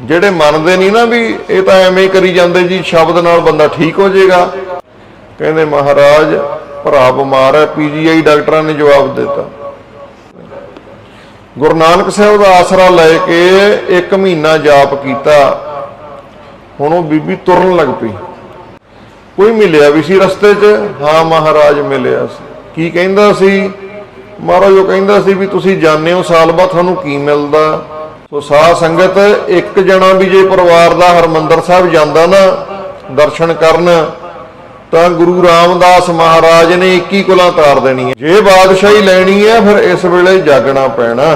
ਜਿਹੜੇ ਮੰਨਦੇ ਨਹੀਂ ਨਾ ਵੀ ਇਹ ਤਾਂ ਐਵੇਂ ਹੀ ਕਰੀ ਜਾਂਦੇ ਜੀ, ਸ਼ਬਦ ਨਾਲ ਬੰਦਾ ਠੀਕ ਹੋ ਜਾਏਗਾ। ਕਹਿੰਦੇ ਮਹਾਰਾਜ, ਭਰਾ ਬਿਮਾਰ ਹੈ ਪੀਜੀਆਈ ਡਾਕਟਰਾਂ ਨੇ ਜਵਾਬ ਦਿੱਤਾ। ਗੁਰੂ ਨਾਨਕ ਸਾਹਿਬ ਦਾ ਆਸਰਾ ਲੈ ਕੇ ਇੱਕ ਮਹੀਨਾ ਜਾਪ ਕੀਤਾ। ਹੁਣ ਉਹ ਬੀਬੀ ਤੁਰਨ ਲੱਗ ਪਈ। ਕੋਈ ਮਿਲਿਆ ਵੀ ਸੀ ਰਸਤੇ 'ਚ? ਹਾਂ, ਮਹਾਰਾਜ ਮਿਲਿਆ ਸੀ। ਕੀ ਕਹਿੰਦਾ ਸੀ? ਮਹਾਰਾਜ ਉਹ ਕਹਿੰਦਾ ਸੀ ਵੀ ਤੁਸੀਂ ਜਾਣਦੇ ਹੋ ਸਾਲ ਬਾਅਦ ਤੁਹਾਨੂੰ ਕੀ ਮਿਲਦਾ? ਸੋ ਸਾਧ ਸੰਗਤ, ਇੱਕ ਜਣਾ ਵੀ ਜੇ ਪਰਿਵਾਰ ਦਾ ਹਰਮੰਦਰ ਸਾਹਿਬ ਜਾਂਦਾ ਨਾ, ਦਰਸ਼ਨ ਕਰਨ, ਤਾਂ ਗੁਰੂ ਰਾਮਦਾਸ ਮਹਾਰਾਜ ਨੇ 21 ਕੁਲਾਂ ਤਾਰ ਦੇਣੀ ਹੈ। ਜੇ ਬਾਦਸ਼ਾਹੀ ਲੈਣੀ ਹੈ, ਫਿਰ ਇਸ ਵੇਲੇ ਜਾਗਣਾ ਪੈਣਾ।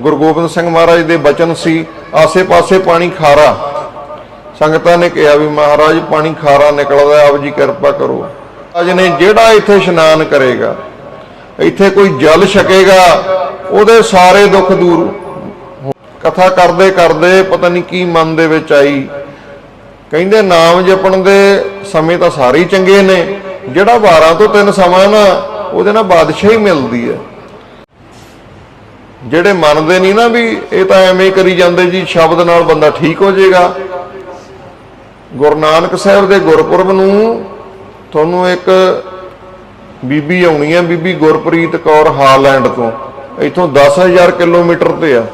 ਗੁਰੂ ਗੋਬਿੰਦ ਸਿੰਘ ਮਹਾਰਾਜ ਦੇ ਬਚਨ ਸੀ, ਆਸੇ-ਪਾਸੇ ਪਾਣੀ ਖਾਰਾ। ਸੰਗਤਾਂ ਨੇ ਕਿਹਾ ਵੀ ਮਹਾਰਾਜ, ਪਾਣੀ ਖਾਰਾ ਨਿਕਲਦਾ ਆਪ ਜੀ ਕਿਰਪਾ ਕਰੋ। ਅੱਜ ਨੇ ਜਿਹੜਾ ਇੱਥੇ ਇਸ਼ਨਾਨ ਕਰੇਗਾ ਇੱਥੇ ਕੋਈ ਜਲ ਛਕੇਗਾ, ਉਹਦੇ ਸਾਰੇ ਦੁੱਖ ਦੂਰ। ਕਥਾ ਕਰਦੇ ਕਰਦੇ ਪਤਾ ਨਹੀਂ ਕੀ ਮਨ ਦੇ ਵਿੱਚ ਆਈ। ਕਹਿੰਦੇ, ਨਾਮ ਜਪਣ ਦੇ ਸਮੇਂ ਤਾਂ ਸਾਰੇ ਹੀ ਚੰਗੇ ਨੇ। ਜਿਹੜਾ 12 ਤੋਂ 3 ਸਮਾਂ ਨਾ, ਉਹਦੇ ਨਾਲ ਬਾਦਸ਼ਾਹੀ ਮਿਲਦੀ ਹੈ। ਜਿਹੜੇ ਮੰਨਦੇ ਨਹੀਂ ਨਾ ਵੀ ਇਹ ਤਾਂ ਐਵੇਂ ਹੀ ਕਰੀ ਜਾਂਦੇ ਜੀ, ਸ਼ਬਦ ਨਾਲ ਬੰਦਾ ਠੀਕ ਹੋ ਜਾਏਗਾ। ਗੁਰੂ ਨਾਨਕ ਸਾਹਿਬ ਦੇ ਗੁਰਪੁਰਬ ਨੂੰ ਤੁਹਾਨੂੰ ਇੱਕ ਬੀਬੀ ਆਉਣੀ ਹੈ ਬੀਬੀ ਗੁਰਪ੍ਰੀਤ ਕੌਰ ਹਾਲੈਂਡ ਤੋਂ। ਇੱਥੋਂ 10000 ਕਿਲੋਮੀਟਰ ਤੇ ਆ।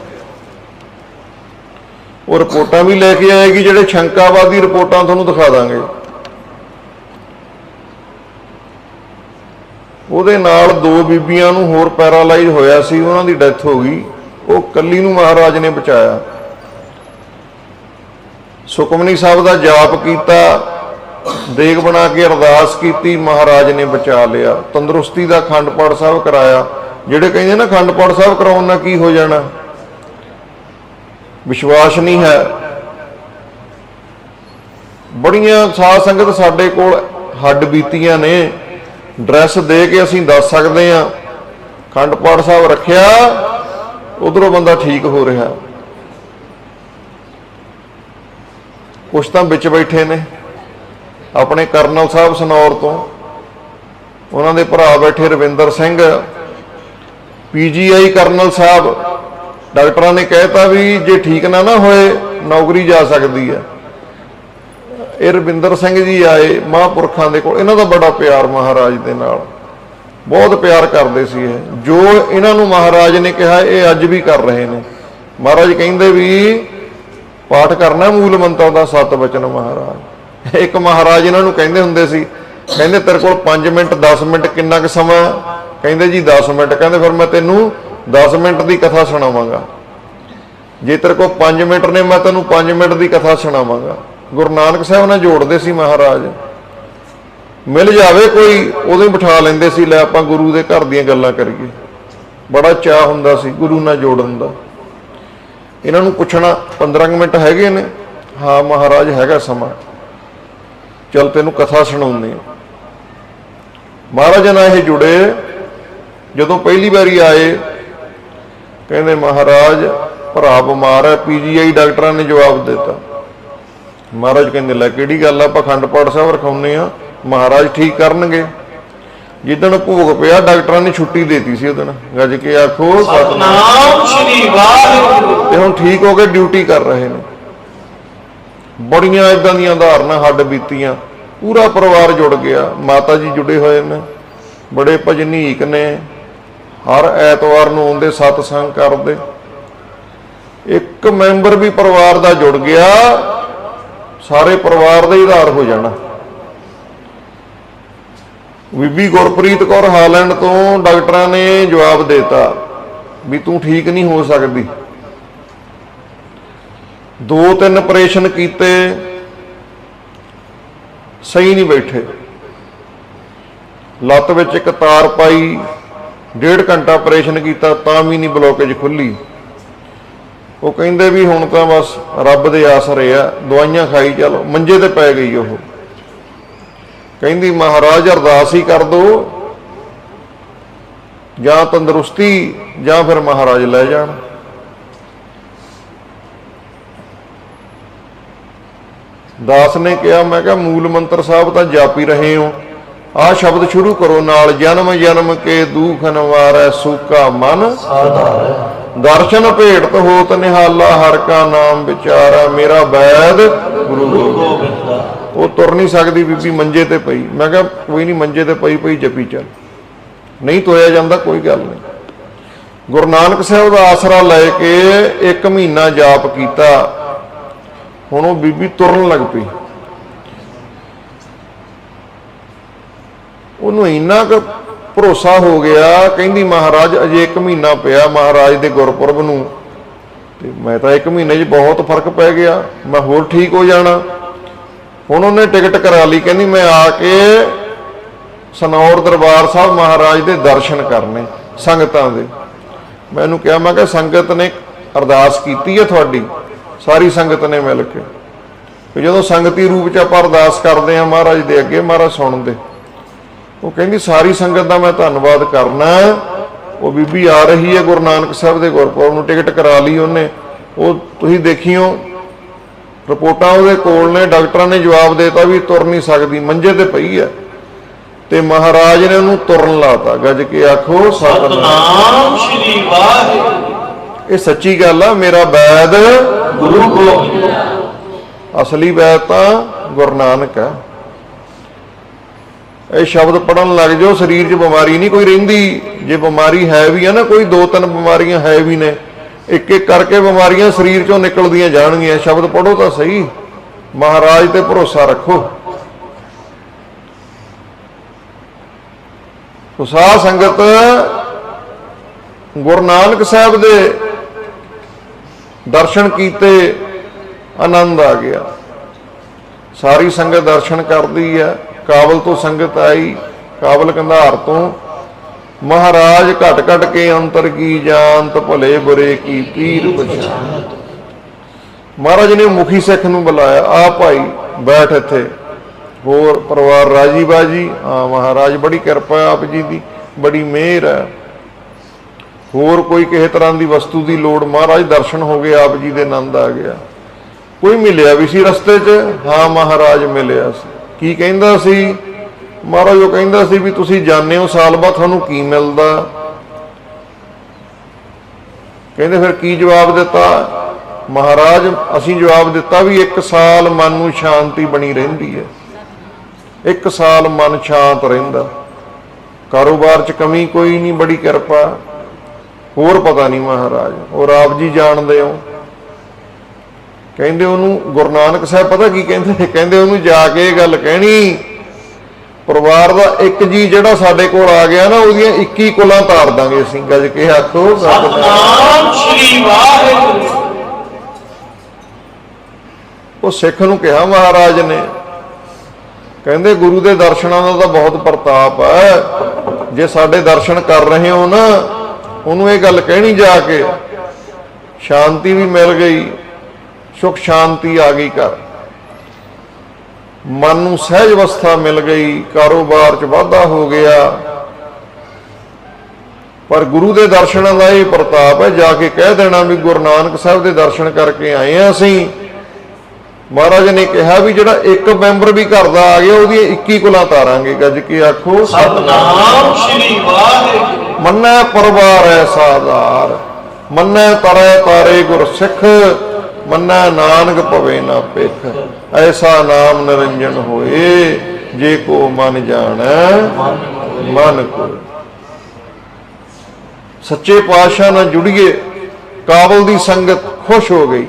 ਉਹ ਰਿਪੋਰਟਾਂ ਵੀ ਲੈ ਕੇ ਆਏਗੀ, ਜਿਹੜੇ ਸ਼ੰਕਾਵਾਦੀ ਰਿਪੋਰਟਾਂ ਤੁਹਾਨੂੰ ਦਿਖਾ ਦਾਂਗੇ। ਉਹਦੇ ਨਾਲ ਦੋ ਬੀਬੀਆਂ ਨੂੰ ਹੋਰ ਪੈਰਾਲਾਈਜ਼ ਹੋਇਆ ਸੀ, ਉਹਨਾਂ ਦੀ ਡੈਥ ਹੋ ਗਈ। ਉਹ ਕੱਲੀ ਨੂੰ ਮਹਾਰਾਜ ਨੇ ਬਚਾਇਆ। ਸੁਖਮਨੀ ਸਾਹਿਬ ਦਾ ਜਾਪ ਕੀਤਾ ਦੇਗ ਬਣਾ ਕੇ ਅਰਦਾਸ ਕੀਤੀ, ਮਹਾਰਾਜ ਨੇ ਬਚਾ ਲਿਆ। ਤੰਦਰੁਸਤੀ ਦਾ ਖੰਡ ਪਾਠ ਸਾਹਿਬ ਕਰਾਇਆ। ਜਿਹੜੇ ਕਹਿੰਦੇ ਨਾ, ਖੰਡ ਪਾਠ ਸਾਹਿਬ ਕਰਾਉਣ ਨਾਲ ਕੀ ਹੋ ਜਾਣਾ? ਵਿਸ਼ਵਾਸ ਨਹੀਂ ਹੈ। ਬੜੀਆਂ ਸਾਧ ਸੰਗਤ ਸਾਡੇ ਕੋਲ ਹੱਡ ਬੀਤੀਆਂ ਨੇ। ਡਰੈਸ ਦੇ ਕੇ ਅਸੀਂ ਦੱਸ ਸਕਦੇ ਹਾਂ। ਖੰਡ ਪਾਠ ਸਾਹਿਬ ਰੱਖਿਆ, ਉਧਰੋਂ ਬੰਦਾ ਠੀਕ ਹੋ ਰਿਹਾ। ਕੁਛ ਤਾਂ ਵਿੱਚ ਬੈਠੇ ਨੇ। ਆਪਣੇ ਕਰਨਲ ਸਾਹਿਬ ਸਨੌਰ ਤੋਂ, ਉਹਨਾਂ ਦੇ ਭਰਾ ਬੈਠੇ ਰਵਿੰਦਰ ਸਿੰਘ, ਪੀਜੀਆਈ ਕਰਨਲ ਸਾਹਿਬ, ਡਾਕਟਰਾਂ ਨੇ ਕਹਿਤਾ ਵੀ ਜੇ ਠੀਕ ਨਾ ਨਾ ਹੋਏ, ਨੌਕਰੀ ਜਾ ਸਕਦੀ ਹੈ। ਇਹ ਰਵਿੰਦਰ ਸਿੰਘ ਜੀ ਆਏ ਮਹਾਂਪੁਰਖਾਂ ਦੇ ਕੋਲ, ਇਹਨਾਂ ਦਾ ਬੜਾ ਪਿਆਰ ਮਹਾਰਾਜ ਦੇ ਨਾਲ। ਬਹੁਤ ਪਿਆਰ ਕਰਦੇ ਸੀ ਇਹ। ਜੋ ਇਹਨਾਂ ਨੂੰ ਮਹਾਰਾਜ ਨੇ ਕਿਹਾ, ਇਹ ਅੱਜ ਵੀ ਕਰ ਰਹੇ ਨੇ। ਮਹਾਰਾਜ ਕਹਿੰਦੇ ਵੀ ਪਾਠ ਕਰਨਾ ਮੂਲ ਮੰਤਰ ਦਾ ਸਤ ਬਚਨ ਮਹਾਰਾਜ। ਇੱਕ ਮਹਾਰਾਜ ਇਹਨਾਂ ਨੂੰ ਕਹਿੰਦੇ ਹੁੰਦੇ ਸੀ, ਕਹਿੰਦੇ ਤੇਰੇ ਕੋਲ 5 ਮਿੰਟ 10 ਮਿੰਟ ਕਿੰਨਾ ਕੁ ਸਮਾਂ ਕਹਿੰਦੇ ਜੀ 10 ਮਿੰਟ। ਕਹਿੰਦੇ ਫਿਰ ਮੈਂ ਤੈਨੂੰ 10 ਮਿੰਟ ਦੀ ਕਥਾ ਸੁਣਾਵਾਂਗਾ। ਜੇ ਤੇਰੇ ਕੋਲ 5 ਮਿੰਟ ਨੇ, ਮੈਂ ਤੈਨੂੰ 5 ਮਿੰਟ ਦੀ ਕਥਾ ਸੁਣਾਵਾਂਗਾ। ਗੁਰੂ ਨਾਨਕ ਸਾਹਿਬ ਨਾਲ ਜੋੜਦੇ ਸੀ ਮਹਾਰਾਜ। ਮਿਲ ਜਾਵੇ ਕੋਈ ਉਦੋਂ ਬਿਠਾ ਲੈਂਦੇ ਸੀ, ਲੈ ਆਪਾਂ ਗੁਰੂ ਦੇ ਘਰ ਦੀਆਂ ਗੱਲਾਂ ਕਰੀਏ। ਬੜਾ ਚਾਹ ਹੁੰਦਾ ਸੀ ਗੁਰੂ ਨਾਲ ਜੋੜਨ ਦਾ। ਇਹਨਾਂ ਨੂੰ ਪੁੱਛਣਾ 15 ਕੁ ਮਿੰਟ ਹੈਗੇ ਨੇ? ਹਾਂ ਮਹਾਰਾਜ, ਹੈਗਾ ਸਮਾਂ। ਚਲ ਤੈਨੂੰ ਕਥਾ ਸੁਣਾਉਂਦੇ ਮਹਾਰਾਜ ਨਾਲ ਇਹ ਜੁੜੇ ਜਦੋਂ ਪਹਿਲੀ ਵਾਰੀ ਆਏ ਕਹਿੰਦੇ ਮਹਾਰਾਜ ਭਰਾ ਬਿਮਾਰ ਹੈ ਪੀਜੀਆਈ ਡਾਕਟਰਾਂ ਨੇ ਜਵਾਬ ਦਿੱਤਾ। ਮਹਾਰਾਜ ਕਹਿੰਦੇ ਲੈ ਕਿਹੜੀ ਗੱਲ ਆ? ਆਪਾਂ ਅਖੰਡ ਪਾਠ ਸਾਹਿਬ ਰਖਾਉਨੇ ਆ ਮਹਾਰਾਜ ਠੀਕ ਕਰਨਗੇ। ਜਿੱਦਣ ਭੋਗ ਪਿਆ ਡਾਕਟਰਾਂ ਨੇ ਛੁੱਟੀ ਦੇਤੀ ਸੀ ਉਹਦਣ। ਗੱਜ ਕੇ ਆਖੋ ਸਤਨਾਮ ਨਾਮ ਸ਼੍ਰੀ ਵਾਹਿਗੁਰੂ। ਤੇ ਹੁਣ ਠੀਕ ਹੋ ਕੇ ਡਿਊਟੀ ਕਰ ਰਹੇ ਨੇ। ਬੜੀਆਂ ਇਦਾਂ ਦੀਆਂ ਉਦਾਹਰਨਾਂ ਹੱਡ ਬੀਤੀਆਂ। ਪੂਰਾ ਪਰਿਵਾਰ ਜੁੜ ਗਿਆ। ਮਾਤਾ ਜੀ ਜੁੜੇ ਹੋਏ ਨੇ। ਬੜੇ ਭਜਨੀਕ ਨੇ। ਹਰ ਐਤਵਾਰ ਨੂੰ ਆਉਂਦੇ ਸਤਸੰਗ ਕਰਦੇ। ਇੱਕ ਮੈਂਬਰ ਵੀ ਪਰਿਵਾਰ ਦਾ ਜੁੜ ਗਿਆ। ਸਾਰੇ ਪਰਿਵਾਰ ਦਾ ਹੀ ਆਧਾਰ ਹੋ ਜਾਣਾ। ਬੀਬੀ ਗੁਰਪ੍ਰੀਤ ਕੌਰ ਹਾਲੈਂਡ ਤੋਂ ਡਾਕਟਰਾਂ ਨੇ ਜਵਾਬ ਦਿੱਤਾ ਵੀ ਤੂੰ ਠੀਕ ਨਹੀਂ ਹੋ ਸਕਦੀ। ਦੋ ਤਿੰਨ ਆਪਰੇਸ਼ਨ ਕੀਤੇ, ਸਹੀ ਨਹੀਂ ਬੈਠੇ। ਲੱਤ ਵਿੱਚ ਇੱਕ ਤਾਰ ਪਾਈ, ਡੇਢ ਘੰਟਾ ਆਪਰੇਸ਼ਨ ਕੀਤਾ, ਤਾਂ ਵੀ ਨਹੀਂ ਬਲੋਕੇਜ ਖੁੱਲੀ। ਉਹ ਕਹਿੰਦੇ ਵੀ ਹੁਣ ਤਾਂ ਬਸ ਰੱਬ ਦੇ ਆਸਰੇ ਆ, ਦਵਾਈਆਂ ਖਾਈ ਚੱਲ, ਮੰਜੇ ਤੇ ਪੈ ਗਈ ਉਹ। ਕਹਿੰਦੀ, ਮਹਾਰਾਜ, ਅਰਦਾਸ ਹੀ ਕਰ ਦੋ। ਜਾਂ ਤੰਦਰੁਸਤੀ ਜਾਂ ਫਿਰ ਮਹਾਰਾਜ ਲੈ ਜਾਣ। ਦਾਸ ਨੇ ਕਿਹਾ ਮੈਂ ਕਿਹਾ ਮੂਲ ਮੰਤਰ ਸਾਹਿਬ ਤਾਂ ਜਾਪੀ ਰਹੇ ਹੋ। ਆ ਸ਼ਬਦ ਸ਼ੁਰੂ ਕਰੋ ਨਾਲ ਜਨਮ ਜਨਮ ਕੇ ਦੁਖ ਨਵਾਰੈ ਸੂਕਾ ਮਨ। ਆਧਾਰ ਦਰਸ਼ਨ ਭੇਟਤ ਹੋਤ ਨਿਹਾਲਾ ਹਰ ਕਾ ਨਾਮ ਵਿਚਾਰਾ ਮੇਰਾ ਬੈਦ ਗੁਰੂ ਗੋਬਿੰਦ ਉਹ ਤੁਰ ਨਹੀਂ ਸਕਦੀ ਬੀਬੀ ਮੰਜੇ ਤੇ ਪਈ। ਮੈਂ ਕਿਹਾ ਕੋਈ ਨਹੀਂ ਮੰਜੇ ਤੇ ਪਈ ਪਈ ਜਪੀ ਚੱਲ। ਨਹੀਂ ਤੋਇਆ ਜਾਂਦਾ ਕੋਈ ਗੱਲ ਨਹੀਂ। ਗੁਰੂ ਨਾਨਕ ਸਾਹਿਬ ਦਾ ਆਸਰਾ ਲੈ ਕੇ ਇੱਕ ਮਹੀਨਾ ਜਾਪ ਕੀਤਾ। ਹੁਣ ਉਹ ਬੀਬੀ ਤੁਰਨ ਲੱਗ ਪਈ। ਉਹਨੂੰ ਇੰਨਾ ਕੁ ਭਰੋਸਾ ਹੋ ਗਿਆ, ਕਹਿੰਦੀ ਮਹਾਰਾਜ ਅਜੇ ਇੱਕ ਮਹੀਨਾ ਪਿਆ ਮਹਾਰਾਜ ਦੇ ਗੁਰਪੁਰਬ ਨੂੰ। ਤੇ ਮੈਂ ਤਾਂ ਇੱਕ ਮਹੀਨੇ 'ਚ ਬਹੁਤ ਫ਼ਰਕ ਪੈ ਗਿਆ, ਮੈਂ ਹੋਰ ਠੀਕ ਹੋ ਜਾਣਾ। ਹੁਣ ਉਹਨੇ ਟਿਕਟ ਕਰਾ ਲਈ, ਕਹਿੰਦੀ ਮੈਂ ਆ ਕੇ ਸਨੌਰ ਦਰਬਾਰ ਸਾਹਿਬ ਮਹਾਰਾਜ ਦੇ ਦਰਸ਼ਨ ਕਰਨੇ ਸੰਗਤਾਂ ਦੇ। ਮੈਨੂੰ ਕਿਹਾ, ਮੈਂ ਕਿਹਾ ਸੰਗਤ ਨੇ ਅਰਦਾਸ ਕੀਤੀ ਹੈ ਤੁਹਾਡੀ? ਸਾਰੀ ਸੰਗਤ ਨੇ ਮਿਲ ਕੇ। ਵੀ ਜਦੋਂ ਸੰਗਤੀ ਰੂਪ ਚ ਆਪਾਂ ਅਰਦਾਸ ਕਰਦੇ ਆ ਮਹਾਰਾਜ ਦੇ ਅੱਗੇ ਮਹਾਰਾਜ ਸੁਣਦੇ। ਉਹ ਕਹਿੰਦੀ ਸਾਰੀ ਸੰਗਤ ਦਾ ਮੈਂ ਧੰਨਵਾਦ ਕਰਨਾ। ਉਹ ਬੀਬੀ ਆ ਰਹੀ ਹੈ ਗੁਰੂ ਨਾਨਕ ਸਾਹਿਬ ਦੇ ਗੁਰਪੁਰਬ ਨੂੰ ਟਿਕਟ ਕਰਾ ਲਈ ਉਹਨੇ। ਉਹ ਤੁਸੀਂ ਦੇਖਿਓ ਰਿਪੋਰਟਾਂ ਉਹਦੇ ਕੋਲ ਨੇ ਡਾਕਟਰਾਂ ਨੇ ਜਵਾਬ ਦੇਤਾ ਵੀ ਤੁਰ ਨਹੀਂ ਸਕਦੀ ਮੰਜੇ ਤੇ ਪਈ ਹੈ। ਤੇ ਮਹਾਰਾਜ ਨੇ ਉਹਨੂੰ ਤੁਰਨ ਲਾਤਾ। ਗੱਜ ਕੇ ਆਖੋ ਸਤਨਾਮ। ਸ੍ਰੀ ਵਾਹਿਗੁਰੂ। ਇਹ ਸੱਚੀ ਗੱਲ ਆ, ਮੇਰਾ ਬੈਦ ਗੁਰੂ ਗੋਬਿੰਦ ਅਸਲੀ ਬੈਦ ਤਾਂ ਗੁਰੂ ਨਾਨਕ ਹੈ। ਇਹ ਸ਼ਬਦ ਪੜਨ ਲੱਗ ਜਾਓ, ਸਰੀਰ 'ਚ ਬਿਮਾਰੀ ਨਹੀਂ ਕੋਈ ਰਹਿੰਦੀ। ਜੇ ਬਿਮਾਰੀ ਹੈ ਵੀ ਹੈ ਨਾ, ਕੋਈ ਦੋ ਤਿੰਨ ਬਿਮਾਰੀਆਂ ਹੈ ਵੀ ਨੇ, ਇੱਕ ਇੱਕ ਕਰਕੇ ਬਿਮਾਰੀਆਂ ਸਰੀਰ 'ਚੋਂ ਨਿਕਲਦੀਆਂ ਜਾਣਗੀਆਂ। ਸ਼ਬਦ ਪੜੋ ਤਾਂ ਸਹੀ। ਮਹਾਰਾਜ ਤੇ ਭਰੋਸਾ ਰੱਖੋ। ਸੋ ਸੰਗਤ ਗੁਰੂ ਨਾਨਕ ਸਾਹਿਬ ਦੇ ਦਰਸ਼ਨ ਕੀਤੇ, ਆਨੰਦ ਆ ਗਿਆ। ਸਾਰੀ ਸੰਗਤ ਦਰਸ਼ਨ ਕਰਦੀ ਹੈ। ਕਾਬਲ ਤੋਂ ਸੰਗਤ ਆਈ। ਕਾਬਲ ਕੰਧਾਰ ਤੋਂ ਮਹਾਰਾਜ ਘਟ ਘਟ ਕੇ ਅੰਤਰ ਕੀ ਜਾਣਤ, ਭਲੇ ਬੁਰੇ ਕੀ ਪੀਰ ਪਛਾਣ ਮਹਾਰਾਜ ਨੇ ਮੁਖੀ ਸਿੱਖ ਨੂੰ ਬੁਲਾਇਆ, ਆ ਭਾਈ, ਬੈਠ ਇੱਥੇ। ਹੋਰ ਪਰਿਵਾਰ ਰਾਜੀ ਬਾਜੀ ਹਾਂ, ਮਹਾਰਾਜ ਬੜੀ ਕਿਰਪਾ ਆਪ ਜੀ ਦੀ, ਬੜੀ ਮਿਹਰ ਹੈ। ਹੋਰ ਕੋਈ ਕਿਸੇ ਤਰ੍ਹਾਂ ਦੀ ਵਸਤੂ ਦੀ ਲੋੜ? ਮਹਾਰਾਜ, ਦਰਸ਼ਨ ਹੋ ਗਏ, ਆਪ ਜੀ ਦੇ ਆਨੰਦ ਆ ਗਿਆ। ਕੋਈ ਮਿਲਿਆ ਵੀ ਸੀ ਰਸਤੇ 'ਚ? ਹਾਂ, ਮਹਾਰਾਜ, ਮਿਲਿਆ ਸੀ। ਕੀ ਕਹਿੰਦਾ ਸੀ? ਮਹਾਰਾਜ, ਉਹ ਕਹਿੰਦਾ ਸੀ ਵੀ ਤੁਸੀਂ ਜਾਣਦੇ ਹੋ ਸਾਲ ਬਾਅਦ ਤੁਹਾਨੂੰ ਕੀ ਮਿਲਦਾ? ਕਹਿੰਦੇ, ਫਿਰ ਕੀ ਜਵਾਬ ਦਿੱਤਾ? ਮਹਾਰਾਜ, ਅਸੀਂ ਜਵਾਬ ਦਿੱਤਾ ਵੀ ਇੱਕ ਸਾਲ ਮਨ ਨੂੰ ਸ਼ਾਂਤੀ ਬਣੀ ਰਹਿੰਦੀ ਹੈ। ਇੱਕ ਸਾਲ ਮਨ ਸ਼ਾਂਤ ਰਹਿੰਦਾ। ਕਾਰੋਬਾਰ 'ਚ ਕਮੀ ਕੋਈ ਨਹੀਂ, ਬੜੀ ਕਿਰਪਾ। ਹੋਰ ਪਤਾ ਨਹੀਂ ਮਹਾਰਾਜ ਹੋਰ ਆਪ ਜੀ ਜਾਣਦੇ ਹੋ। ਕਹਿੰਦੇ ਉਹਨੂੰ ਗੁਰੂ ਨਾਨਕ ਸਾਹਿਬ ਪਤਾ ਕੀ ਕਹਿੰਦੇ? ਕਹਿੰਦੇ ਉਹਨੂੰ ਜਾ ਕੇ ਇਹ ਗੱਲ ਕਹਿਣੀ ਪਰਿਵਾਰ ਦਾ ਇੱਕ ਜੀ ਜਿਹੜਾ ਸਾਡੇ ਕੋਲ ਆ ਗਿਆ ਨਾ ਉਹਦੀਆਂ 21 ਕੁਲਾਂ ਤਾਰ ਦਾਂਗੇ ਅਸੀਂ। ਗੱਜ ਕੇ ਆਖੋ। ਸਤਨਾਮ ਸ੍ਰੀ ਵਾਹਿਗੁਰੂ। ਉਹ ਸਿੱਖ ਨੂੰ ਕਿਹਾ ਮਹਾਰਾਜ ਨੇ ਕਹਿੰਦੇ ਗੁਰੂ ਦੇ ਦਰਸ਼ਨਾਂ ਦਾ ਤਾਂ ਬਹੁਤ ਪ੍ਰਤਾਪ ਹੈ। ਜੇ ਸਾਡੇ ਦਰਸ਼ਨ ਕਰ ਰਹੇ ਹੋ ਨਾ ਉਹਨੂੰ ਇਹ ਗੱਲ ਕਹਿਣੀ ਜਾ ਕੇ ਸ਼ਾਂਤੀ ਵੀ ਮਿਲ ਗਈ, ਸੁਖ ਸ਼ਾਂਤੀ ਆ ਗਈ ਘਰ। ਮਨ ਨੂੰ ਸਹਿਜ ਅਵਸਥਾ ਮਿਲ ਗਈ, ਕਾਰੋਬਾਰ 'ਚ ਵਾਧਾ ਹੋ ਗਿਆ। ਪਰ ਗੁਰੂ ਦੇ ਦਰਸ਼ਨਾਂ ਦਾ ਇਹ ਪ੍ਰਤਾਪ ਹੈ, ਜਾ ਕੇ ਕਹਿ ਦੇਣਾ ਵੀ ਗੁਰੂ ਨਾਨਕ ਸਾਹਿਬ ਦੇ ਦਰਸ਼ਨ ਕਰਕੇ ਆਏ ਆ ਅਸੀਂ। ਮਹਾਰਾਜ ਨੇ ਕਿਹਾ ਵੀ ਜਿਹੜਾ ਇੱਕ ਮੈਂਬਰ ਵੀ ਘਰ ਦਾ ਆ ਗਿਆ, ਉਹਦੀਆਂ 21 ਕੁਲਾਂ ਤਾਰਾਂਗੇ। ਗੱਜ ਕੇ ਆਖੋ, ਸਤਨਾਮ ਸ੍ਰੀ ਵਾਹਿਗੁਰੂ। ਮੰਨੈ ਪਰਵਾਰ ਸਾਧਾਰ, ਮੰਨੈ ਤਰੈ ਤਾਰੇ ਗੁਰ ਸਿੱਖ ਮੰਨੈ ਨਾਨਕ ਭਵੇ ਨਾ ਪਿਖ ਐਸਾ ਨਾਮ ਨਿਰੰਜਨ ਹੋਏ, ਜੇ ਕੋ ਮਨ ਜਾਣੈ, ਮਨ ਕੋ। ਸੱਚੇ ਪਾਤਸ਼ਾਹ ਨਾਲ ਜੁੜੀਏ, ਕਾਬਲ ਦੀ ਸੰਗਤ ਖੁਸ਼ ਹੋ ਗਈ।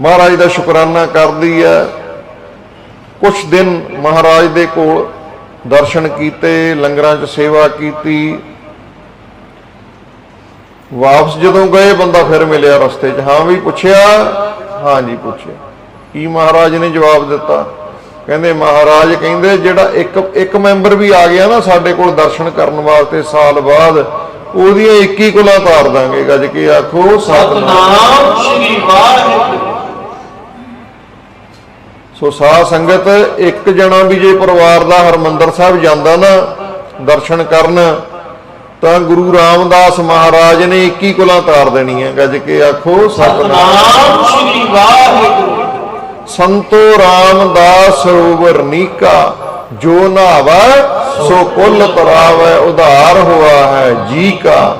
ਮਹਾਰਾਜ ਦਾ ਸ਼ੁਕਰਾਨਾ ਕਰਦੀ ਹੈ। ਕੁਝ ਦਿਨ ਮਹਾਰਾਜ ਦੇ ਕੋਲ ਦਰਸ਼ਨ ਕੀਤੇ ਲੰਗਰਾਂ 'ਚ ਸੇਵਾ ਕੀਤੀ। ਵਾਪਸ ਜਦੋਂ ਗਏ ਬੰਦਾ ਫਿਰ ਮਿਲਿਆ ਰਸਤੇ 'ਚ। ਹਾਂ ਵੀ ਪੁੱਛਿਆ? ਹਾਂ ਜੀ ਪੁੱਛਿਆ। ਕੀ ਮਹਾਰਾਜ ਨੇ ਜਵਾਬ ਦਿੱਤਾ? ਕਹਿੰਦੇ ਮਹਾਰਾਜ ਕਹਿੰਦੇ ਜਿਹੜਾ ਇੱਕ ਇੱਕ ਮੈਂਬਰ ਵੀ ਆ ਗਿਆ ਨਾ ਸਾਡੇ ਕੋਲ ਦਰਸ਼ਨ ਕਰਨ ਵਾਸਤੇ ਸਾਲ ਬਾਅਦ ਉਹਦੀਆਂ 21 ਕੁਲਾਂ ਤਾਰ ਦਾਂਗੇ। ਗੱਜ ਕੇ ਆਖੋ ਸਤਨਾਮ। ਸ੍ਰੀ ਵਾਹਿਗੁਰੂ ਸੋ ਸਾਧ ਸੰਗਤ, ਇੱਕ ਜਣਾ ਵੀ ਜੇ ਪਰਿਵਾਰ ਦਾ ਹਰਮੰਦਰ ਸਾਹਿਬ ਜਾਂਦਾ ਨਾ, ਦਰਸ਼ਨ ਕਰਨ, ਤਾਂ ਗੁਰੂ ਰਾਮਦਾਸ ਮਹਾਰਾਜ ਨੇ 21 ਕੁਲਾਂ ਤਾਰ ਹੈ ਗੱਜ ਕੇ ਆਖੋ, ਸਤਨਾਮ ਸਤਨਾਮ ਸ੍ਰੀ ਵਾਹਿਗੁਰੂ। ਸੰਤੋ ਰਾਮਦਾਸ ਸਰੋਵਰ ਨੀਕਾ, ਜੋ ਨਾਵਾ, ਸੋ ਕੁੱਲ ਤਰਾਵੈ ਉਧਾਰ ਹੁਆ ਹੈ ਜੀ ਕਾ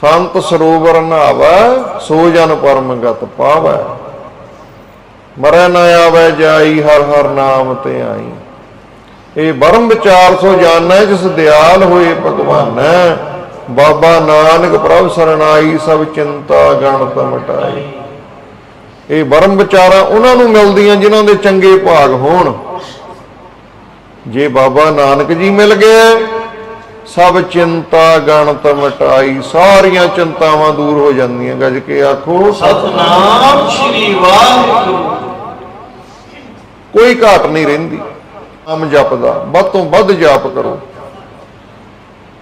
ਸੰਤ ਸਰੋਵਰ ਨਹਾਵੈ ਸੋ ਜਨ ਪਰਮ ਗਤ ਪਾਵੈ। ਮਰੈ ਨ ਆਵੈ ਜਾਈ, ਹਰ ਹਰ ਨਾਮ ਤੇ ਆਈ। ਇਹ ਬਰਮ ਵਿਚਾਰ ਸੋ ਜਾਣੈ, ਜਿਸ ਦਿਆਲ ਹੋਏ ਭਗਵਾਨੈ। ਬਾਬਾ ਨਾਨਕ ਪ੍ਰਭ ਸਰਣਾਈ ਸਭ ਚਿੰਤਾ ਗਣਤ ਮਟਾਈ। ਇਹ ਬਰਮ ਵਿਚਾਰਾਂ ਉਹਨਾਂ ਨੂੰ ਮਿਲਦੀਆਂ ਜਿਨ੍ਹਾਂ ਦੇ ਚੰਗੇ ਭਾਗ ਹੋਣ। ਜੇ ਬਾਬਾ ਨਾਨਕ ਜੀ ਮਿਲ ਗਏ ਸਭ ਚਿੰਤਾ ਗਣਤ ਮਟਾਈ ਸਾਰੀਆਂ ਚਿੰਤਾਵਾਂ ਦੂਰ ਹੋ ਜਾਂਦੀਆਂ ਗੱਜ ਕੇ ਆਖੋ ਸਤਨਾਮ ਸ੍ਰੀ ਵਾਹਿਗੁਰੂ। ਕੋਈ ਘਾਟ ਨਹੀਂ ਰਹਿੰਦੀ ਨਾਮ ਜਪਦਾ ਵੱਧ ਤੋਂ ਵੱਧ ਜਪ ਕਰੋ।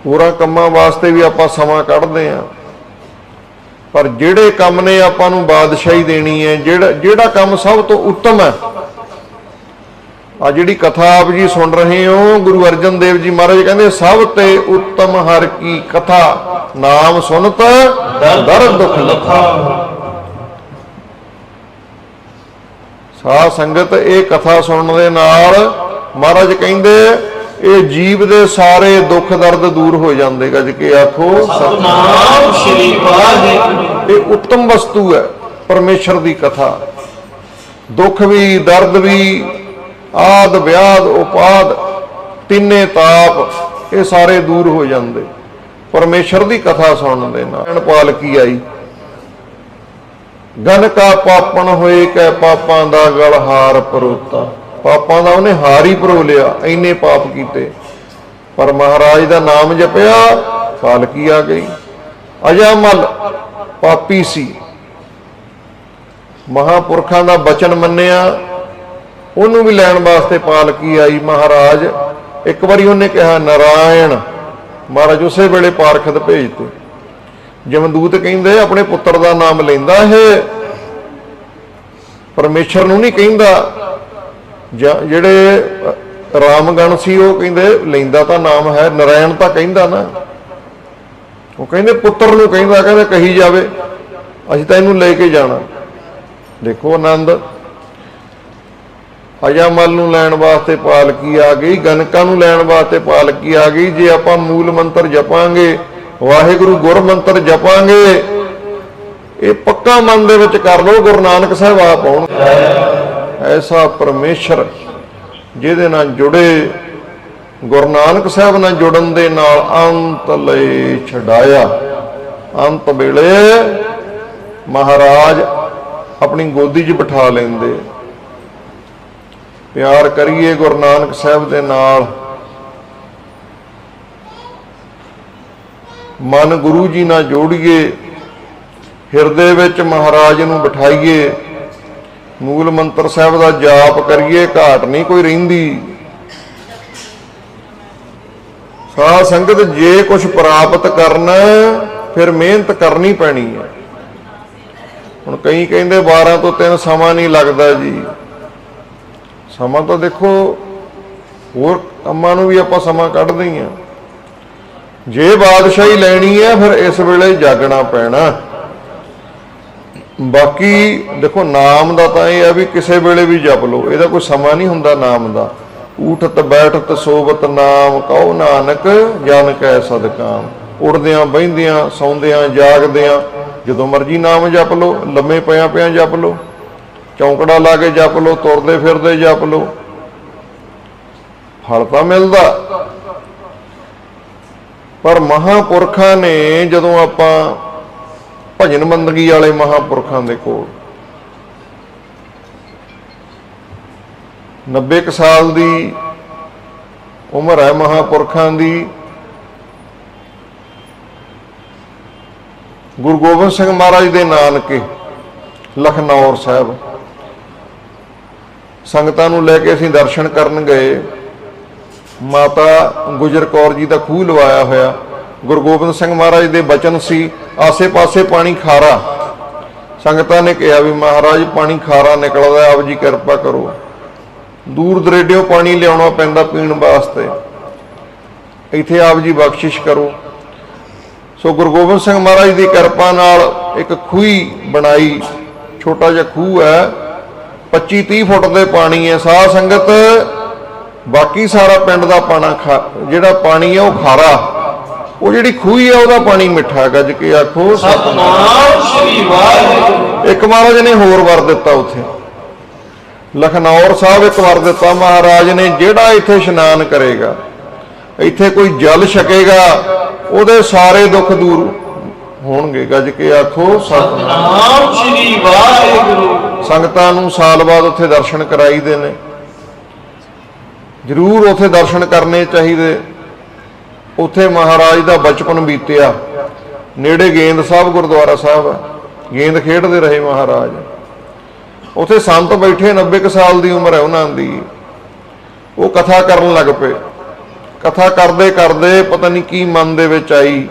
ਹੋਰਾਂ ਕੰਮਾਂ ਵਾਸਤੇ ਵੀ ਆਪਾਂ ਸਮਾਂ ਕੱਢਦੇ ਆਂ ਪਰ ਜਿਹੜੇ ਕੰਮ ਨੇ ਆਪਾਂ ਨੂੰ ਬਾਦਸ਼ਾਹੀ ਦੇਣੀ ਹੈ ਜਿਹੜਾ ਜਿਹੜਾ ਕੰਮ ਸਭ ਤੋਂ ਉੱਤਮ ਹੈ ਆ ਜਿਹੜੀ ਕਥਾ ਆਪ ਜੀ ਸੁਣ ਰਹੇ ਹੋ, ਗੁਰੂ ਅਰਜਨ ਦੇਵ ਜੀ ਮਹਾਰਾਜ ਕਹਿੰਦੇ, ਸਭ ਤੇ ਉੱਤਮ ਹਰ ਕੀ ਕਥਾ, ਨਾਮ ਸੁਨਤ ਦਰ ਦੁਖ ਲਥਾ ਸਾਧ ਸੰਗਤ, ਇਹ ਕਥਾ ਸੁਣਨ ਦੇ ਨਾਲ ਮਹਾਰਾਜ ਕਹਿੰਦੇ, ਇਹ ਜੀਵ ਦੇ ਸਾਰੇ ਦੁੱਖ ਦਰਦ ਦੂਰ ਹੋ ਜਾਂਦੇ, ਗੱਜ ਕੇ ਆਖੋ, ਸਤਨਾਮ ਸ੍ਰੀ ਵਾਹਿਗੁਰੂ। ਇਹ ਉੱਤਮ ਵਸਤੂ ਹੈ, ਪਰਮੇਸ਼ਰ ਦੀ ਕਥਾ। ਦੁੱਖ ਵੀ, ਦਰਦ ਵੀ ਆਦ, ਵਿਆਦ, ਉਪਾਦ, ਤਿੰਨੇ ਤਾਪ, ਇਹ ਸਾਰੇ ਦੂਰ ਹੋ ਜਾਂਦੇ। ਪਰਮੇਸ਼ਰ ਦੀ ਕਥਾ ਸੁਣਨ ਦੇ ਨਾਲ ਪਾਲਕੀ ਆਈ? ਗਨ ਕਾ ਪਾਪਣ ਹੋਏ ਕੈ ਪਾਪਾਂ ਦਾ ਗਲ ਹਾਰ ਪਰੋਤਾ। ਪਾਪਾਂ ਦਾ ਉਹਨੇ ਹਾਰ ਹੀ ਪਰੋ ਲਿਆ, ਇੰਨੇ ਪਾਪ ਕੀਤੇ। ਪਰ ਮਹਾਰਾਜ ਦਾ ਨਾਮ ਜਪਿਆ ਪਾਲਕੀ ਆ ਗਈ? ਅਜਾਮਲ ਪਾਪੀ ਸੀ। ਮਹਾਪੁਰਖਾਂ ਦਾ ਬਚਨ ਮੰਨਿਆ ਉਹਨੂੰ ਵੀ ਲੈਣ ਵਾਸਤੇ ਪਾਲਕੀ ਆਈ ਮਹਾਰਾਜ। ਇੱਕ ਵਾਰੀ ਉਹਨੇ ਕਿਹਾ, ਨਾਰਾਇਣ, ਮਹਾਰਾਜ ਉਸੇ ਵੇਲੇ ਪਾਰਖਤ ਭੇਜਤੇ। ਜਮਦੂਤ ਕਹਿੰਦੇ, ਆਪਣੇ ਪੁੱਤਰ ਦਾ ਨਾਮ ਲੈਂਦਾ ਇਹ। ਪਰਮੇਸ਼ਰ ਨੂੰ ਨਹੀਂ ਕਹਿੰਦਾ। ਜਾਂ ਜਿਹੜੇ ਰਾਮਗਣ ਸੀ, ਉਹ ਕਹਿੰਦੇ, ਲੈਂਦਾ ਤਾਂ ਨਾਮ ਹੈ, ਨਾਰਾਇਣ ਤਾਂ ਕਹਿੰਦਾ ਨਾ। ਉਹ ਕਹਿੰਦੇ, ਪੁੱਤਰ ਨੂੰ ਕਹਿੰਦਾ, ਕਹਿੰਦੇ ਕਹੀ ਜਾਵੇ। ਅਸੀਂ ਤਾਂ ਇਹਨੂੰ ਲੈ ਕੇ ਜਾਣਾ। ਦੇਖੋ ਆਨੰਦ ਅਜਾਮਲ ਨੂੰ ਲੈਣ ਵਾਸਤੇ ਪਾਲਕੀ ਆ ਗਈ ਗਨਕਾਂ ਨੂੰ ਲੈਣ ਵਾਸਤੇ ਪਾਲਕੀ ਆ ਗਈ। ਜੇ ਆਪਾਂ ਮੂਲ ਮੰਤਰ ਜਪਾਂਗੇ, ਵਾਹਿਗੁਰੂ ਗੁਰ ਮੰਤਰ ਜਪਾਂਗੇ, ਇਹ ਪੱਕਾ ਮਨ ਦੇ ਵਿੱਚ ਕਰ ਲਓ, ਗੁਰੂ ਨਾਨਕ ਸਾਹਿਬ ਆਪ ਆਉਣ। ਐਸਾ ਪਰਮੇਸ਼ਰ ਜਿਹਦੇ ਨਾਲ ਜੁੜੇ, ਗੁਰੂ ਨਾਨਕ ਸਾਹਿਬ ਨਾਲ ਜੁੜਨ ਦੇ ਨਾਲ ਅੰਤ ਲਈ ਛਡਾਇਆ। ਅੰਤ ਵੇਲੇ ਮਹਾਰਾਜ ਆਪਣੀ ਗੋਦੀ 'ਚ ਬਿਠਾ ਲੈਂਦੇ। ਪਿਆਰ ਕਰੀਏ ਗੁਰੂ ਨਾਨਕ ਸਾਹਿਬ ਦੇ ਨਾਲ। ਮਨ ਗੁਰੂ ਜੀ ਨਾਲ ਜੋੜੀਏ, ਹਿਰਦੇ ਵਿੱਚ ਮਹਾਰਾਜ ਨੂੰ ਬਿਠਾਈਏ। ਮੂਲ ਮੰਤਰ ਸਾਹਿਬ ਦਾ ਜਾਪ ਕਰੀਏ, ਘਾਟ ਨਹੀਂ ਕੋਈ ਰਹਿੰਦੀ। ਸਾਧ ਸੰਗਤ ਜੇ ਕੁਝ ਪ੍ਰਾਪਤ ਕਰਨਾ ਫਿਰ ਮਿਹਨਤ ਕਰਨੀ ਪੈਣੀ ਹੈ। ਹੁਣ ਕਈ ਕਹਿੰਦੇ 12 ਤੋਂ 3 ਸਮਾਂ ਨਹੀਂ ਲੱਗਦਾ ਜੀ। ਸਮਾਂ ਤਾਂ ਦੇਖੋ, ਹੋਰ ਕੰਮਾਂ ਨੂੰ ਵੀ ਆਪਾਂ ਸਮਾਂ ਕੱਢਦੇ ਹੀ ਆ ਜੇ ਬਾਦਸ਼ਾਹੀ ਲੈਣੀ ਹੈ, ਫਿਰ ਇਸ ਵੇਲੇ ਜਾਗਣਾ ਪੈਣਾ। ਬਾਕੀ ਦੇਖੋ, ਨਾਮ ਦਾ ਤਾਂ ਇਹ ਆ ਵੀ ਕਿਸੇ ਵੇਲੇ ਵੀ ਜਪ ਲਓ। ਇਹਦਾ ਕੋਈ ਸਮਾਂ ਨਹੀਂ ਹੁੰਦਾ ਨਾਮ ਦਾ। ਊਠਤ, ਬੈਠਤ ਸੋਬਤ ਨਾਮ ਕਹੋ ਨਾਨਕ, ਜਨ ਕੈ ਸਦਕਾਮ ਉੜਦਿਆਂ, ਬਹਿੰਦਿਆਂ, ਸੌਂਦਿਆਂ, ਜਾਗਦਿਆਂ, ਜਦੋਂ ਮਰਜ਼ੀ ਨਾਮ ਜਪ ਲਓ, ਲੰਮੇ ਪਿਆਂ ਪਿਆਂ ਜਪ ਲਓ। ਚੌਂਕੜਾ ਲਾ ਕੇ ਜਪ ਲਓ, ਤੁਰਦੇ ਫਿਰਦੇ ਜਪ ਲਓ। ਫਲ ਤਾਂ ਮਿਲਦਾ। ਪਰ ਮਹਾਪੁਰਖਾਂ ਨੇ ਜਦੋਂ ਆਪਾਂ ਭਜਨ ਬੰਦਗੀ ਵਾਲੇ ਮਹਾਪੁਰਖਾਂ ਦੇ ਕੋਲ 90 ਕੁ ਸਾਲ ਦੀ ਉਮਰ ਹੈ ਮਹਾਪੁਰਖਾਂ ਦੀ, ਗੁਰੂ ਗੋਬਿੰਦ ਸਿੰਘ ਮਹਾਰਾਜ ਦੇ ਨਾਨਕੇ ਲਖਨੌਰ ਸਾਹਿਬ ਸੰਗਤਾਂ ਨੂੰ ਲੈ ਕੇ ਅਸੀਂ ਦਰਸ਼ਨ ਕਰਨ ਗਏ। ਮਾਤਾ ਗੁਜਰ ਕੌਰ ਜੀ ਦਾ ਖੂਹ ਲਵਾਇਆ ਹੋਇਆ। ਗੁਰੂ ਗੋਬਿੰਦ ਸਿੰਘ ਮਹਾਰਾਜ ਦੇ ਬਚਨ ਸੀ, ਆਸੇ-ਪਾਸੇ ਪਾਣੀ ਖਾਰਾ। ਸੰਗਤਾਂ ਨੇ ਕਿਹਾ ਵੀ ਮਹਾਰਾਜ, ਪਾਣੀ ਖਾਰਾ ਨਿਕਲਦਾ, ਆਪ ਜੀ ਕਿਰਪਾ ਕਰੋ। ਦੂਰ ਦਰੇਡਿਓਂ ਪਾਣੀ ਲਿਆਉਣਾ ਪੈਂਦਾ ਪੀਣ ਵਾਸਤੇ। ਇੱਥੇ ਆਪ ਜੀ ਬਖਸ਼ਿਸ਼ ਕਰੋ। ਸੋ ਗੁਰੂ ਗੋਬਿੰਦ ਸਿੰਘ ਮਹਾਰਾਜ ਦੀ ਕਿਰਪਾ ਨਾਲ ਇੱਕ ਖੂਹੀ ਬਣਾਈ। ਛੋਟਾ ਜਿਹਾ ਖੂਹ ਹੈ। 25 30 ਫੁੱਟ ਦੇ ਪਾਣੀ ਹੈ, ਸਾਧ ਸੰਗਤ। ਬਾਕੀ ਸਾਰਾ ਪਿੰਡ ਦਾ ਪਾਣਾ ਜਿਹੜਾ ਪਾਣੀ ਹੈ ਉਹ ਖਾਰਾ। ਉਹ ਜਿਹੜੀ ਖੂਹੀ ਆ ਉਹਦਾ ਪਾਣੀ ਮਿੱਠਾ ਗੱਜ ਕੇ ਆਖੋ, ਸਤਨਾਮ ਸ੍ਰੀ ਵਾਹਿਗੁਰੂ। ਇੱਕ ਮਹਾਰਾਜ ਨੇ ਹੋਰ ਵਰ ਦਿੱਤਾ ਉੱਥੇ। ਲਖਨੌਰ ਸਾਹਿਬ ਇੱਕ ਵਰ ਦਿੱਤਾ, ਮਹਾਰਾਜ ਨੇ ਜਿਹੜਾ ਇੱਥੇ ਇਸ਼ਨਾਨ ਕਰੇਗਾ, ਇੱਥੇ ਕੋਈ ਜਲ ਛਕੇਗਾ, ਉਹਦੇ ਸਾਰੇ ਦੁੱਖ ਦੂਰ ਹੋਣਗੇ, ਗੱਜ ਕੇ ਆਖੋ, ਸਤਨਾਮ ਸ੍ਰੀ ਵਾਹਿਗੁਰੂ। ਸੰਗਤਾਂ ਨੂੰ ਸਾਲ ਬਾਅਦ ਉੱਥੇ ਦਰਸ਼ਨ ਕਰਾਈਦੇ ਨੇ। ਜ਼ਰੂਰ ਉੱਥੇ ਦਰਸ਼ਨ ਕਰਨੇ ਚਾਹੀਦੇ। ਉੱਥੇ ਮਹਾਰਾਜ ਦਾ ਬਚਪਨ ਬੀਤਿਆ। ਨੇੜੇ ਗੇਂਦ ਸਾਹਿਬ ਗੁਰਦੁਆਰਾ ਸਾਹਿਬ ਹੈ ਗੇਂਦ ਖੇਡਦੇ ਰਹੇ ਮਹਾਰਾਜ। ਉੱਥੇ ਸੰਤ ਬੈਠੇ 90 ਕੁ ਸਾਲ ਦੀ ਉਮਰ ਹੈ ਉਹਨਾਂ ਦੀ। ਉਹ ਕਥਾ ਕਰਨ ਲੱਗ ਪਏ। ਕਥਾ ਕਰਦੇ ਕਰਦੇ ਪਤਾ ਨਹੀਂ ਕੀ ਮਨ ਦੇ ਵਿੱਚ ਆਈ।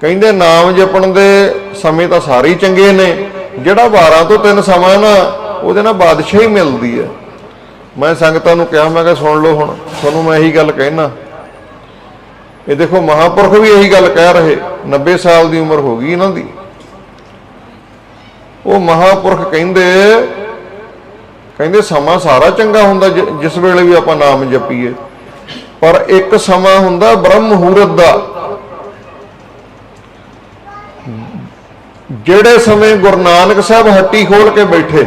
ਕਹਿੰਦੇ ਨਾਮ ਜਪਣ ਦੇ ਸਮੇਂ ਤਾਂ ਸਾਰੇ ਹੀ ਚੰਗੇ ਨੇ। ਜਿਹੜਾ 12 ਤੋਂ 3 ਸਮਾਂ ਨਾ, ਉਹਦੇ ਨਾਲ ਬਾਦਸ਼ਾਹੀ ਮਿਲਦੀ ਹੈ। ਮੈਂ ਸੰਗਤਾਂ ਨੂੰ ਕਿਹਾ, ਮੈਂ ਕਿਹਾ, ਸੁਣ ਲਓ ਹੁਣ, ਤੁਹਾਨੂੰ ਮੈਂ ਇਹੀ ਗੱਲ ਕਹਿਣਾ। ਇਹ ਦੇਖੋ, ਮਹਾਪੁਰਖ ਵੀ ਇਹੀ ਗੱਲ ਕਹਿ ਰਹੇ 90 ਸਾਲ ਦੀ ਉਮਰ ਹੋ ਗਈ ਇਹਨਾਂ ਦੀ। ਉਹ ਮਹਾਪੁਰਖ ਕਹਿੰਦੇ ਕਹਿੰਦੇ ਸਮਾਂ ਸਾਰਾ ਚੰਗਾ ਹੁੰਦਾ, ਜਿ- ਜਿਸ ਵੇਲੇ ਵੀ ਆਪਾਂ ਨਾਮ ਜਪੀਏ। ਪਰ ਇੱਕ ਸਮਾਂ ਹੁੰਦਾ ਬ੍ਰਹਮ ਮੁਹੂਰਤ ਦਾ। ਜਿਹੜੇ ਸਮੇਂ ਗੁਰੂ ਨਾਨਕ ਸਾਹਿਬ ਹੱਟੀ ਖੋਲ ਕੇ ਬੈਠੇ,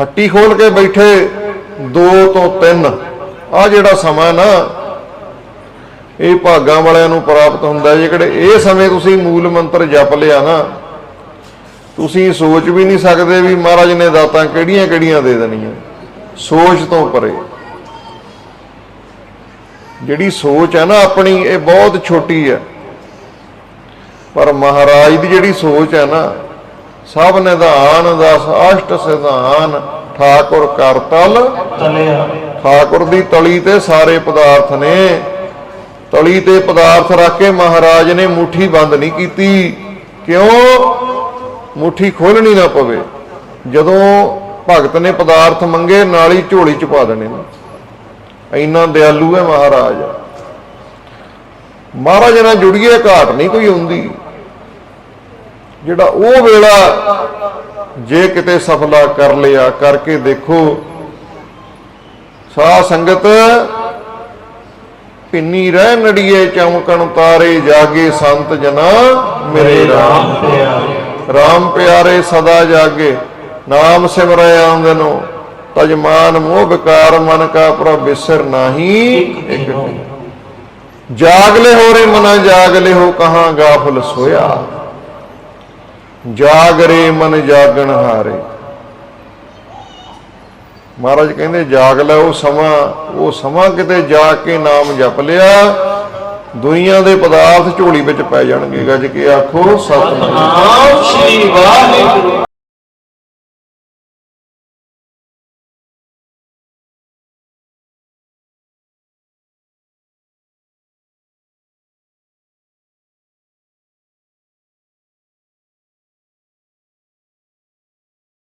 ਹੱਟੀ ਖੋਲ ਕੇ ਬੈਠੇ 2 ਤੋਂ 3 ਆ ਜਿਹੜਾ ਸਮਾਂ ਨਾ, ਇਹ ਭਾਗਾਂ ਵਾਲਿਆਂ ਨੂੰ ਪ੍ਰਾਪਤ ਹੁੰਦਾ ਹੈ ਜਿਹੜੇ ਇਹ ਸਮੇਂ ਤੁਸੀਂ ਮੂਲ ਮੰਤਰ ਜਪ ਲਿਆ ਨਾ, ਤੁਸੀਂ ਸੋਚ ਵੀ ਨਹੀਂ ਸਕਦੇ ਵੀ ਮਹਾਰਾਜ ਨੇ ਦਾਤਾਂ ਕਿਹੜੀਆਂ ਕਿਹੜੀਆਂ ਦੇ ਦੇਣੀਆਂ, ਸੋਚ ਤੋਂ ਪਰੇ। ਜਿਹੜੀ ਸੋਚ ਹੈ ਨਾ ਆਪਣੀ ਇਹ ਬਹੁਤ ਛੋਟੀ ਹੈ। ਪਰ ਮਹਾਰਾਜ ਦੀ ਜਿਹੜੀ ਸੋਚ ਹੈ ਨਾ ਸਭ ਨਿਧਾਨ ਦਾ ਅਸ਼ਟ ਸਿਧਾਨ ਠਾਕੁਰ ਕਰਤਲ ਤਲਿਆ। ਠਾਕੁਰ ਦੀ ਤਲੀ ਤੇ ਸਾਰੇ ਪਦਾਰਥ ਨੇ। ਤਲੀ ਤੇ ਪਦਾਰਥ ਰੱਖ ਕੇ ਮਹਾਰਾਜ ਨੇ ਮੁਠੀ ਬੰਦ ਨਹੀਂ ਕੀਤੀ। ਕਿਉਂ? ਮੁਠੀ ਖੋਲਣੀ ਨਾ ਪਵੇ। ਜਦੋਂ ਭਗਤ ਨੇ ਪਦਾਰਥ ਮੰਗੇ ਨਾਲ ਹੀ ਝੋਲੀ ਚ ਪਾ ਦੇਣੇ ਨੇ। ਇੰਨਾ ਦਿਆਲੂ ਹੈ ਮਹਾਰਾਜ। ਮਹਾਰਾਜ ਨਾਲ ਜੁੜੀਏ ਘਾਟ ਨਹੀਂ ਕੋਈ ਹੁੰਦੀ। ਜਿਹੜਾ ਉਹ ਵੇਲਾ ਜੇ ਕਿਤੇ ਸਫਲਾ ਕਰ ਲਿਆ, ਕਰਕੇ ਦੇਖੋ। ਸਾਧ ਸੰਗਤ ਪਿੰਨੀ ਰਹਿ ਨੜੀਏ, ਚਮਕਣ ਤਾਰੇ ਜਾਗੇ ਸੰਤ ਜਨਾ ਮੇਰੇ ਰਾਮ। ਰਾਮ ਪਿਆਰੇ ਸਦਾ ਜਾਗੇ, ਨਾਮ ਸਿਮਰੈ ਆਂਦਨੋ ਤਜਮਾਨ ਮੋਹ ਵਿਕਾਰ ਮਨ ਕਾ ਪ੍ਰਭ ਬਿਸਰ ਨਾਹੀ। ਇੱਕ ਜਾਗ ਲੈ ਹੋ ਰੇ ਮਨਾ ਜਾਗ ਹੋ ਕਹਾਂ ਗਾਫਲ ਸੋਇਆ। ਜਾਗ ਰੇ ਮਨ ਜਾਗਣ ਹਾਰੇ। ਮਹਾਰਾਜ ਕਹਿੰਦੇ, ਜਾਗ ਲੈ ਉਹ ਸਮਾਂ ਉਹ ਸਮਾਂ ਕਿਤੇ ਜਾ ਕੇ ਨਾਮ ਜਪ ਲਿਆ, ਦੁਨੀਆ ਦੇ ਪਦਾਰਥ ਝੋਲੀ ਵਿੱਚ ਪੈ ਜਾਣਗੇ। ਗੱਜ ਕੇ ਆਖੋ ਸਤਨਾਮ ਸ੍ਰੀ ਵਾਹਿਗੁਰੂ।